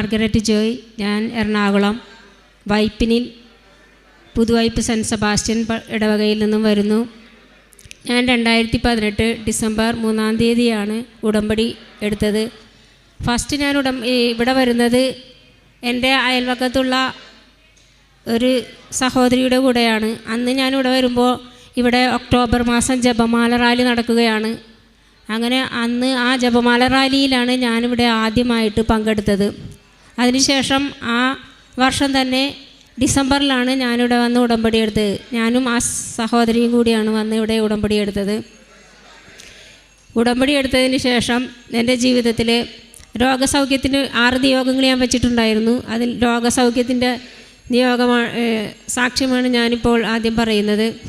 Margaret Joy ഞാൻ എറണാകുളം വൈപ്പിനിൽ Puthuvype saint Sebastian ഇടവകയിൽ നിന്നും വരുന്നു. ഞാൻ രണ്ടായിരത്തി പതിനെട്ട് ഡിസംബർ മൂന്നാം തീയതിയാണ് ഉടമ്പടി എടുത്തത്. ഫസ്റ്റ് ഞാൻ ഉടം ഇവിടെ വരുന്നത് എന്റെ അയൽവക്കത്തുള്ള ഒരു സഹോദരിയുടെ കൂടെയാണ്. അന്ന് ഞാൻ ഇവിടെ വരുമ്പോൾ ഇവിടെ ഒക്ടോബർ മാസം ജപമാല റാലി നടക്കുകയാണ്. അങ്ങനെ അന്ന് ആ ജപമാല റാലിയിലാണ് ഞാനിവിടെ ആദ്യമായിട്ട് പങ്കെടുത്തത്. അതിനുശേഷം ആ വർഷം തന്നെ ഡിസംബറിലാണ് ഞാനിവിടെ വന്ന് ഉടമ്പടി എടുത്തത് ഞാനും ആ സഹോദരിയും കൂടിയാണ് വന്ന് ഇവിടെ ഉടമ്പടി എടുത്തത്. ഉടമ്പടി എടുത്തതിന് ശേഷം എന്റെ ജീവിതത്തിൽ രോഗസൗഖ്യത്തിന് ആറ് നിയോഗങ്ങൾ ഞാൻ വെച്ചിട്ടുണ്ടായിരുന്നു. അതിൽ രോഗസൗഖ്യത്തിന്റെ നിയോഗമാണ് സാക്ഷ്യമാണ് ഞാനിപ്പോൾ ആദ്യം പറയുന്നത്.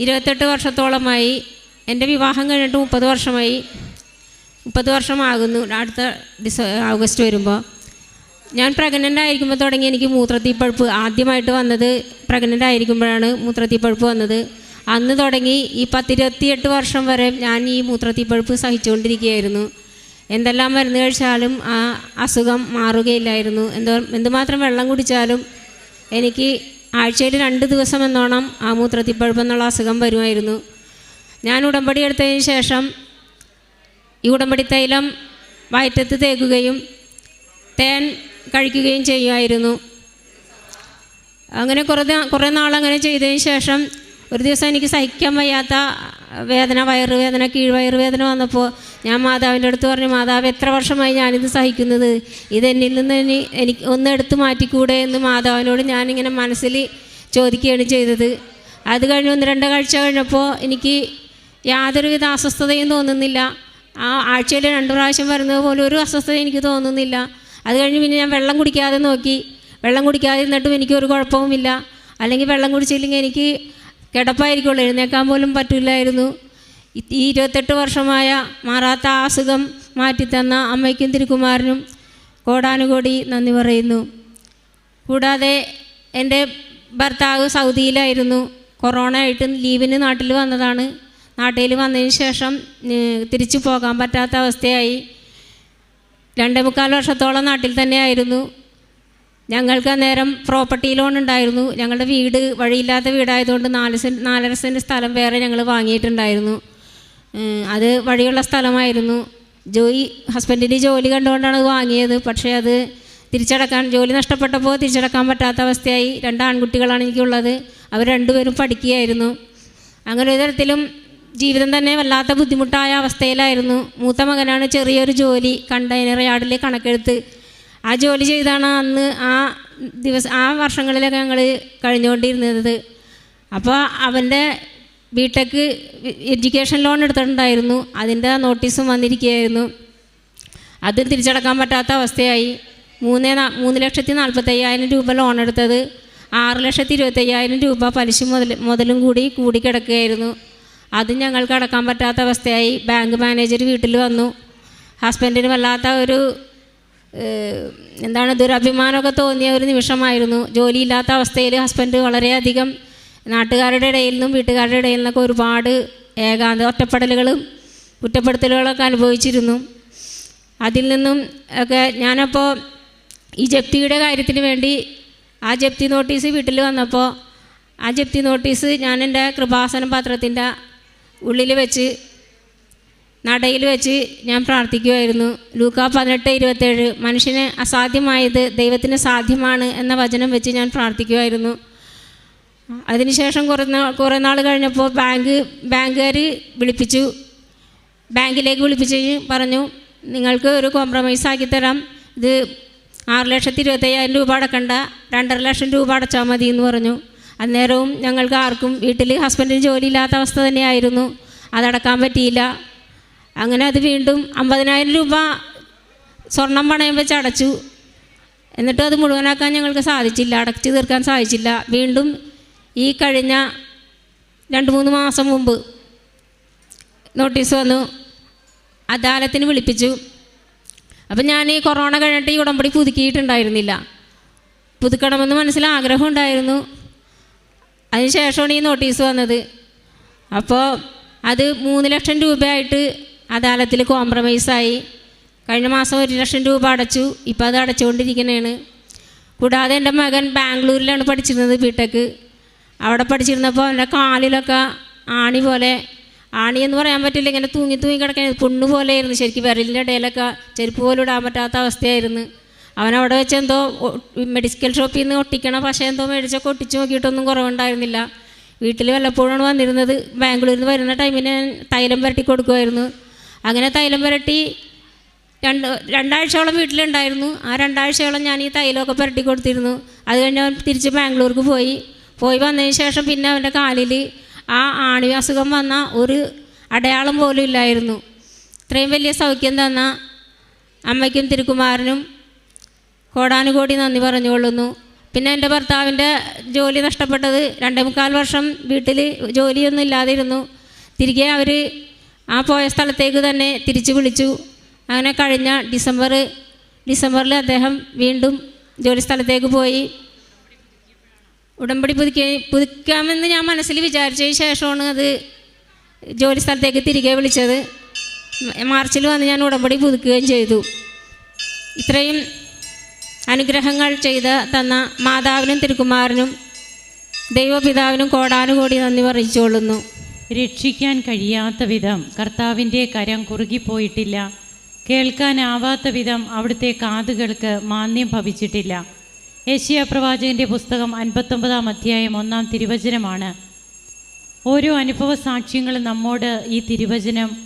ഇരുപത്തെട്ട് വർഷത്തോളമായി എന്റെ വിവാഹം കഴിഞ്ഞിട്ട് മുപ്പത് വർഷമായി. മുപ്പത് വർഷമാകുന്നു. അടുത്ത ഡിസ ഓഗസ്റ്റ് വരുമ്പോൾ. ഞാൻ പ്രഗ്നന്റ് ആയിരിക്കുമ്പോൾ തുടങ്ങി എനിക്ക് മൂത്രത്തിപ്പഴുപ്പ് ആദ്യമായിട്ട് വന്നത് പ്രഗ്നന്റ് ആയിരിക്കുമ്പോഴാണ് മൂത്രത്തിപ്പഴുപ്പ് വന്നത്. അന്ന് തുടങ്ങി ഈ പത്തിരുപത്തിയെട്ട് വർഷം വരെ ഞാൻ ഈ മൂത്രത്തിപ്പഴുപ്പ് സഹിച്ചുകൊണ്ടിരിക്കുകയായിരുന്നു. എന്തെല്ലാം മരുന്ന് കഴിച്ചാലും ആ അസുഖം മാറുകയില്ലായിരുന്നു. എന്തോ എന്തുമാത്രം വെള്ളം കുടിച്ചാലും എനിക്ക് ആഴ്ചയിൽ രണ്ട് ദിവസം എന്നോണം ആ മൂത്രത്തിപ്പഴുപ്പ് എന്നുള്ള അസുഖം വരുമായിരുന്നു. ഞാൻ ഉടമ്പടി എടുത്തതിന് ശേഷം ഈ ഉടമ്പടി തൈലം വയറ്റത്ത് തേക്കുകയും തേൻ കഴിക്കുകയും ചെയ്യുമായിരുന്നു അങ്ങനെ കുറേ കുറേ നാളങ്ങനെ ചെയ്തതിന് ശേഷം ഒരു ദിവസം എനിക്ക് സഹിക്കാൻ വയ്യാത്ത വേദന വയറുവേദന കീഴ്വയറുവേദന വന്നപ്പോൾ ഞാൻ മാതാവിന്റെ അടുത്ത് പറഞ്ഞു മാതാവ് എത്ര വർഷമായി ഞാനിത് സഹിക്കുന്നത്? ഇത് എന്നിൽ നിന്ന് ഇനി എനിക്ക് ഒന്ന് എടുത്തു മാറ്റിക്കൂടെ? എന്ന് മാതാവിനോട് ഞാനിങ്ങനെ മനസ്സിൽ ചോദിക്കുകയാണ് ചെയ്തത്. അത് കഴിഞ്ഞ് ഒന്ന് രണ്ട് കാഴ്ച കഴിഞ്ഞപ്പോൾ എനിക്ക് യാതൊരുവിധ അസ്വസ്ഥതയും തോന്നുന്നില്ല. ആ ആഴ്ചയിൽ രണ്ട് പ്രാവശ്യം വരുന്നത് പോലെ ഒരു അസ്വസ്ഥത എനിക്ക് തോന്നുന്നില്ല. അത് കഴിഞ്ഞ് പിന്നെ ഞാൻ വെള്ളം കുടിക്കാതെ നോക്കി. വെള്ളം കുടിക്കാതെ ഇരുന്നിട്ടും എനിക്ക് ഒരു കുഴപ്പവുമില്ല. അല്ലെങ്കിൽ വെള്ളം കുടിച്ചില്ലെങ്കിൽ എനിക്ക് കിടപ്പായിരിക്കുള്ളൂ. എഴുന്നേക്കാൻ പോലും പറ്റില്ലായിരുന്നു. ഈ ഇരുപത്തെട്ട് വർഷമായ മാറാത്ത അസുഖം മാറ്റിത്തന്ന അമ്മയ്ക്കും തിരുക്കുമാരനും കോടാനുകോടി നന്ദി പറയുന്നു. കൂടാതെ എന്റെ ഭർത്താവ് സൗദിയിലായിരുന്നു. കൊറോണ ആയിട്ട് ലീവിന് നാട്ടിൽ വന്നതാണ്. നാട്ടിൽ വന്നതിന് ശേഷം തിരിച്ചു പോകാൻ പറ്റാത്ത അവസ്ഥയായി. രണ്ടേ മുക്കാൽ വർഷത്തോളം നാട്ടിൽ തന്നെയായിരുന്നു. ഞങ്ങൾക്ക് അന്നേരം പ്രോപ്പർട്ടി ലോൺ ഉണ്ടായിരുന്നു. ഞങ്ങളുടെ വീട് വഴിയില്ലാത്ത വീടായതുകൊണ്ട് നാല് സെന്റ് നാലര സെന്റ് സ്ഥലം വേറെ ഞങ്ങൾ വാങ്ങിയിട്ടുണ്ടായിരുന്നു. അത് വഴിയുള്ള സ്ഥലമായിരുന്നു. ജോയി ഹസ്ബൻഡിന്റെ ജോലി കണ്ടുകൊണ്ടാണ് അത് വാങ്ങിയത്. പക്ഷേ അത് തിരിച്ചടക്കാൻ ജോലി നഷ്ടപ്പെട്ടപ്പോൾ തിരിച്ചടക്കാൻ പറ്റാത്ത അവസ്ഥയായി. രണ്ട് ആൺകുട്ടികളാണ് എനിക്കുള്ളത്. അവർ രണ്ടുപേരും പഠിക്കുകയായിരുന്നു. അങ്ങനെ ഒരു തരത്തിലും ജീവിതം തന്നെ വല്ലാത്ത ബുദ്ധിമുട്ടായ അവസ്ഥയിലായിരുന്നു. മൂത്ത മകനാണ് ചെറിയൊരു ജോലി കണ്ടെയ്നർ യാർഡിൽ കണക്കെടുത്ത്. ആ ജോലി ചെയ്താണ് അന്ന് ആ ദിവസം ആ വർഷങ്ങളിലൊക്കെ ഞങ്ങൾ കഴിഞ്ഞുകൊണ്ടിരുന്നത്. അപ്പോൾ അവന്റെ ബിടെക് എഡ്യൂക്കേഷൻ ലോൺ എടുത്തിട്ടുണ്ടായിരുന്നു. അതിന്റെ നോട്ടീസും വന്നിരിക്കുകയായിരുന്നു. അതും തിരിച്ചടക്കാൻ പറ്റാത്ത അവസ്ഥയായി. മൂന്ന് മൂന്ന് ലക്ഷത്തി നാൽപ്പത്തയ്യായിരം രൂപ ലോൺ എടുത്തത്. ആറ് ലക്ഷത്തി ഇരുപത്തയ്യായിരം രൂപ പലിശ മുതൽ മുതലും കൂടി കൂടി കിടക്കുകയായിരുന്നു അതും ഞങ്ങൾക്ക് അടക്കാൻ പറ്റാത്ത അവസ്ഥയായി. ബാങ്ക് മാനേജർ വീട്ടിൽ വന്നു. ഹസ്ബൻഡിന് വല്ലാത്ത ഒരു എന്താണ് ദുരഭിമാനമൊക്കെ തോന്നിയ ഒരു നിമിഷമായിരുന്നു. ജോലിയില്ലാത്ത അവസ്ഥയിൽ ഹസ്ബൻഡ് വളരെയധികം നാട്ടുകാരുടെ ഇടയിൽ നിന്നും വീട്ടുകാരുടെ ഇടയിൽ നിന്നൊക്കെ ഒരുപാട് ഏകാന്ത ഒറ്റപ്പെടലുകളും കുറ്റപ്പെടുത്തലുകളൊക്കെ അനുഭവിച്ചിരുന്നു. അതിൽ നിന്നും ഒക്കെ ഞാനപ്പോൾ ഈ ജപ്തിയുടെ കാര്യത്തിന് വേണ്ടി ആ ജപ്തി നോട്ടീസ് വീട്ടിൽ വന്നപ്പോൾ ആ ജപ്തി നോട്ടീസ് ഞാൻ എന്റെ കൃപാസനം പത്രത്തിന്റെ ഉള്ളിൽ വെച്ച് നടയിൽ വെച്ച് ഞാൻ പ്രാർത്ഥിക്കുമായിരുന്നു ലൂക്ക പതിനെട്ട് ഇരുപത്തേഴ് മനുഷ്യന് അസാധ്യമായത് ദൈവത്തിന് സാധ്യമാണ് എന്ന വചനം വെച്ച് ഞാൻ പ്രാർത്ഥിക്കുമായിരുന്നു അതിനുശേഷം കുറേ നാൾ കുറേ നാൾ കഴിഞ്ഞപ്പോൾ ബാങ്ക് ബാങ്കുകാർ വിളിപ്പിച്ചു. ബാങ്കിലേക്ക് വിളിപ്പിച്ച് പറഞ്ഞു നിങ്ങൾക്ക് ഒരു കോംപ്രമൈസ് ആക്കി തരാം. ഇത് ആറ് ലക്ഷത്തി ഇരുപത്തയ്യായിരം രൂപ അടക്കണ്ട. രണ്ടര ലക്ഷം രൂപ അടച്ചാൽ മതി എന്ന് പറഞ്ഞു. അന്നേരവും ഞങ്ങൾക്ക് ആർക്കും വീട്ടിൽ ഹസ്ബൻഡിന് ജോലിയില്ലാത്ത അവസ്ഥ തന്നെയായിരുന്നു. അതടക്കാൻ പറ്റിയില്ല. അങ്ങനെ അത് വീണ്ടും അമ്പതിനായിരം രൂപ സ്വർണം പണയം വെച്ച് അടച്ചു. എന്നിട്ടും അത് മുഴുവനാക്കാൻ ഞങ്ങൾക്ക് സാധിച്ചില്ല. അടച്ചു തീർക്കാൻ സാധിച്ചില്ല. വീണ്ടും ഈ കഴിഞ്ഞ രണ്ട് മൂന്ന് മാസം മുമ്പ് നോട്ടീസ് വന്നു. അദാലത്തിന് വിളിപ്പിച്ചു. അപ്പം ഞാൻ ഈ കൊറോണ കഴിഞ്ഞിട്ട് ഈ ഉടമ്പടി പുതുക്കിയിട്ടുണ്ടായിരുന്നില്ല. പുതുക്കണമെന്ന് മനസ്സിൽ ആഗ്രഹം ഉണ്ടായിരുന്നു. അതിനുശേഷമാണ് ഈ നോട്ടീസ് വന്നത്. അപ്പോൾ അത് മൂന്ന് ലക്ഷം രൂപയായിട്ട് അദാലത്തിൽ കോംപ്രമൈസായി കഴിഞ്ഞ മാസം ഒരു ലക്ഷം രൂപ അടച്ചു. ഇപ്പോൾ അത് അടച്ചുകൊണ്ടിരിക്കുന്നതാണ് കൂടാതെ എന്റെ മകൻ ബാംഗ്ലൂരിലാണ് പഠിച്ചിരുന്നത് ബിടെക്ക് അവിടെ പഠിച്ചിരുന്നപ്പോൾ എന്റെ കാലിലൊക്കെ ആണി പോലെ ആണി എന്ന് പറയാൻ പറ്റില്ല ഇങ്ങനെ തൂങ്ങി തൂങ്ങി കിടക്കാൻ പുണ്ണ് പോലെയായിരുന്നു. ശരിക്കും വിരലിന്റെ ഇടയിലൊക്കെ ചെരുപ്പ് പോലും ഇടാൻ പറ്റാത്ത അവസ്ഥയായിരുന്നു. അവൻ അവിടെ വെച്ച് എന്തോ മെഡിക്കൽ ഷോപ്പിൽ നിന്ന് ഒട്ടിക്കണ പക്ഷേ എന്തോ മേടിച്ചൊക്കെ ഒട്ടിച്ച് നോക്കിയിട്ടൊന്നും കുറവുണ്ടായിരുന്നില്ല. വീട്ടിൽ വല്ലപ്പോഴാണ് വന്നിരുന്നത്. ബാംഗ്ലൂരിൽ നിന്ന് വരുന്ന ടൈമിന് തൈലം പുരട്ടി കൊടുക്കുമായിരുന്നു അങ്ങനെ തൈലം പുരട്ടി രണ്ട് രണ്ടാഴ്ചയോളം വീട്ടിലുണ്ടായിരുന്നു. ആ രണ്ടാഴ്ചയോളം ഞാൻ ഈ തൈലമൊക്കെ പുരട്ടി കൊടുത്തിരുന്നു. അത് കഴിഞ്ഞ് അവൻ തിരിച്ച് ബാംഗ്ലൂർക്ക് പോയി. പോയി വന്നതിന് ശേഷം പിന്നെ അവന്റെ കാലിൽ ആ ആണി അസുഖം വന്ന ഒരു അടയാളം പോലും ഇല്ലായിരുന്നു. ഇത്രയും വലിയ സൗഖ്യം തന്ന അമ്മയ്ക്കും തിരുക്കുമാരനും കോടാനുകോടി നന്ദി പറഞ്ഞുകൊള്ളുന്നു. പിന്നെ എന്റെ ഭർത്താവിന്റെ ജോലി നഷ്ടപ്പെട്ടത് രണ്ടേ മുക്കാൽ വർഷം വീട്ടിൽ ജോലിയൊന്നും ഇല്ലാതിരുന്നു. തിരികെ അവർ ആ പോയ സ്ഥലത്തേക്ക് തന്നെ തിരിച്ചു വിളിച്ചു. അങ്ങനെ കഴിഞ്ഞ ഡിസംബർ ഡിസംബറിൽ അദ്ദേഹം വീണ്ടും ജോലി സ്ഥലത്തേക്ക് പോയി. ഉടമ്പടി പുതുക്കി പുതുക്കാമെന്ന് ഞാൻ മനസ്സിൽ വിചാരിച്ചതിന് ശേഷമാണ് അത് ജോലി സ്ഥലത്തേക്ക് തിരികെ വിളിച്ചത്. മാർച്ചിൽ വന്ന് ഞാൻ ഉടമ്പടി പുതുക്കുകയും ചെയ്തു. ഇത്രയും അനുഗ്രഹങ്ങൾ ചെയ്ത് തന്ന മാതാവിനും തിരുക്കുമാരനും ദൈവപിതാവിനും കോടാനുകോടി നന്ദി അറിയിച്ചുകൊള്ളുന്നു രക്ഷിക്കാൻ കഴിയാത്ത വിധം കർത്താവിന്റെ കരം കുറുകിപ്പോയിട്ടില്ല. കേൾക്കാനാവാത്ത വിധം അവിടുത്തെ കാതുകൾക്ക് മാന്യം ഭവിച്ചിട്ടില്ല. ഏഷ്യ പ്രവാചകന്റെ പുസ്തകം അൻപത്തൊമ്പതാം അധ്യായം ഒന്നാം തിരുവചനമാണ്. ഓരോ അനുഭവ സാക്ഷ്യങ്ങളും നമ്മോട് ഈ തിരുവചനം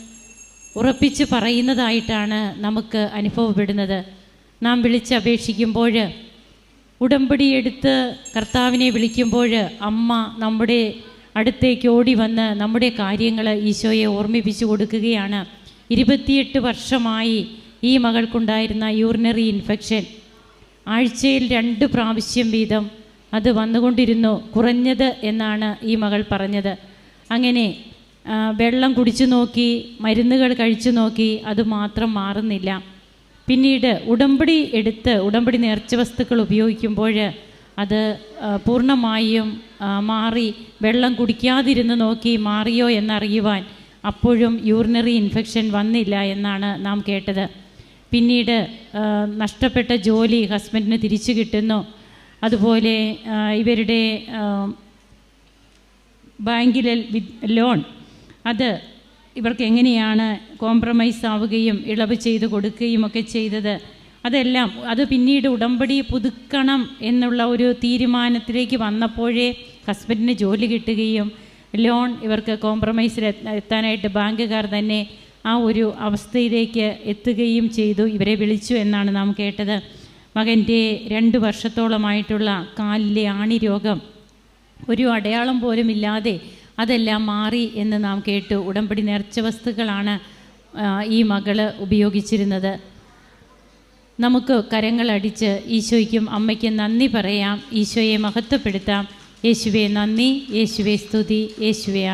ഉറപ്പിച്ച് പറയുന്നതായിട്ടാണ് നമുക്ക് അനുഭവപ്പെടുന്നത്. നാം വിളിച്ചപേക്ഷിക്കുമ്പോൾ ഉടമ്പടി എടുത്ത് കർത്താവിനെ വിളിക്കുമ്പോൾ അമ്മ നമ്മുടെ അടുത്തേക്ക് ഓടി വന്ന് നമ്മുടെ കാര്യങ്ങൾ ഈശോയെ ഓർമ്മിപ്പിച്ചു കൊടുക്കുകയാണ്. ഇരുപത്തിയെട്ട് വർഷമായി ഈ മകൾക്കുണ്ടായിരുന്ന യൂറിനറി ഇൻഫെക്ഷൻ. ആഴ്ചയിൽ രണ്ട് പ്രാവശ്യം വീതം അത് വന്നുകൊണ്ടിരുന്നു. കുറഞ്ഞത് എന്നാണ് ഈ മകൾ പറഞ്ഞത്. അങ്ങനെ വെള്ളം കുടിച്ചു നോക്കി മരുന്നുകൾ കഴിച്ചു നോക്കി അത് മാത്രം മാറുന്നില്ല. പിന്നീട് ഉടമ്പടി എടുത്ത് ഉടമ്പടി നേർച്ച വസ്തുക്കൾ ഉപയോഗിക്കുമ്പോൾ അത് പൂർണമായും മാറി വെള്ളം കുടിക്കാതിരുന്ന് നോക്കി മാറിയോ എന്നറിയുവാൻ അപ്പോഴും യൂറിനറി ഇൻഫെക്ഷൻ വന്നില്ല എന്നാണ് നാം കേട്ടത്. പിന്നീട് നഷ്ടപ്പെട്ട ജോലി ഹസ്ബൻഡിന് തിരിച്ചു കിട്ടുന്നു. അതുപോലെ ഇവരുടെ ബാങ്കിലെ ലോൺ അത് ഇവർക്ക് എങ്ങനെയാണ് കോംപ്രമൈസ് ആവുകയും ഇളവ് ചെയ്ത് കൊടുക്കുകയും ഒക്കെ ചെയ്തത്. അതെല്ലാം അത് പിന്നീട് ഉടമ്പടി പുതുക്കണം എന്നുള്ള ഒരു തീരുമാനത്തിലേക്ക് വന്നപ്പോഴേ ഹസ്ബൻഡിന് ജോലി കിട്ടുകയും ലോൺ ഇവർക്ക് കോംപ്രമൈസിൽ എത്ത- എത്താനായിട്ട് ബാങ്കുകാർ തന്നെ ആ ഒരു അവസ്ഥയിലേക്ക് എത്തുകയും ചെയ്തു. ഇവരെ വിളിച്ചു എന്നാണ് നാം കേട്ടത്. മകന്റെ രണ്ട് വർഷത്തോളമായിട്ടുള്ള കാലിലെ ആണി രോഗം ഒരു അടയാളം പോലും ഇല്ലാതെ അതെല്ലാം മാറി എന്ന് നാം കേട്ടു ഉടമ്പടി നേർച്ച വസ്തുക്കളാണ് ഈ മകൾ ഉപയോഗിച്ചിരുന്നത്. നമുക്ക് കരങ്ങളടിച്ച് ഈശോയ്ക്കും അമ്മയ്ക്കും നന്ദി പറയാം. ഈശോയെ മഹത്വപ്പെടുത്താം. യേശുവെ നന്ദി. യേശുവെ സ്തുതി. യേശുവെ